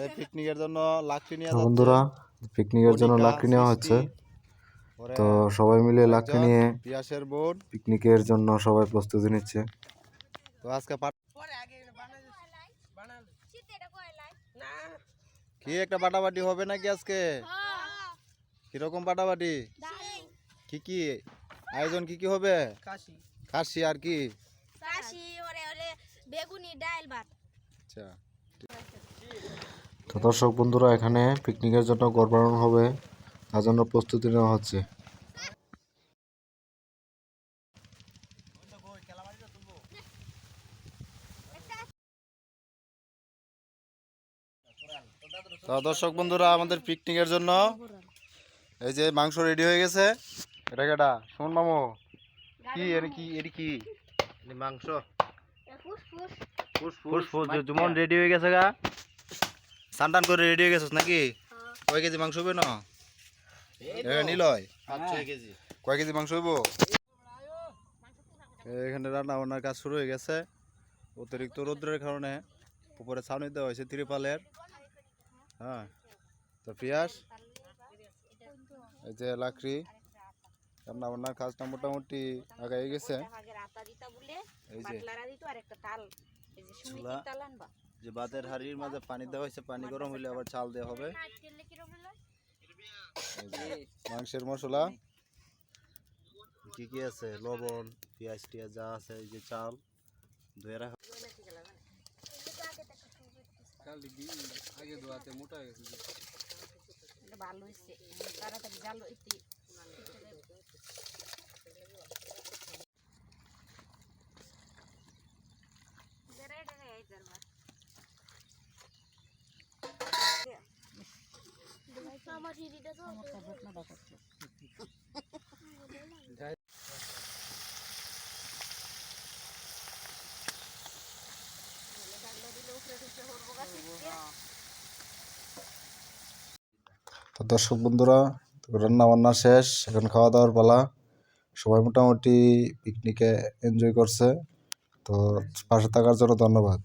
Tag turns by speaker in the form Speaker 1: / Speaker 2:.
Speaker 1: এই পিকনিকের জন্য লাকড়ি নিয়ে
Speaker 2: বন্ধুরা পিকনিকের জন্য লাকড়ি নেওয়া হচ্ছে। তো সবাই মিলে লাকড়ি নিয়ে
Speaker 1: পিয়াসের বোর্ড
Speaker 2: পিকনিকের জন্য সবাই প্রস্তুতি নিচ্ছে।
Speaker 1: তো আজকে কি একটা পাটাপাটি হবে নাকি আজকে? কীরকম পাটাপাটি কি কি? আয়োজন কি কি হবে?
Speaker 3: কাশি।
Speaker 1: খাসি আর কি?
Speaker 4: কাশি ওরে ওরে বেগুনি ডাল ভাত।
Speaker 1: আচ্ছা।
Speaker 2: তো দর্শক বন্ধুরা এখানে পিকনিকের জন্য ঘর বানানো হবে। তার জন্য প্রস্তুতি নেওয়া হচ্ছে।
Speaker 1: তো দর্শক বন্ধুরা আমাদের পিকনিকের জন্য এই যে মাংস রেডি হয়ে গেছে। এটা কেটা শুন মামু? কি? এর কি? এর কি? মাংস।
Speaker 4: ফুস ফুস
Speaker 1: ফুসফুস যেমন রেডি হয়ে গেছে গা। সানটান করে রেডি হয়ে গেছিস নাকি? কয় কেজি মাংস হবে না? নিলয়। কয় কেজি মাংস হইব? এখানে রান্না বান্নার কাজ শুরু হয়ে গেছে। অতিরিক্ত রৌদ্রের কারণে উপরে ছাউনি দেওয়া হয়েছে ত্রিপালের। হ্যাঁ। তো পিয়াস এই যে লাকড়ি রান্না বান্নার কাজটা মোটামুটি আগাই গেছে। এই যে।
Speaker 4: যে
Speaker 1: বাতের হাড়ির মাঝে পানি দেওয়া হয়েছে পানি গরম হইলে আবার চাল দেওয়া হবে। মাংসের মশলা। কি কি আছে? লবণ পেঁয়াজ টিয়াজ যা আছে এই যে চাল। ধুয়ে রাখা।
Speaker 3: আগে ধোয়াতে মোটা হয়ে গেছে।
Speaker 4: ভালো হইছে তাড়াতাড়ি জাল হইতে হিরিটা তো
Speaker 2: তো দর্শক বন্ধুরা রান্না বান্না শেষ এখন খাওয়া দাওয়ার পালা। সবাই মোটামুটি পিকনিকে এনজয় করছে। তো পাশে থাকার জন্য ধন্যবাদ।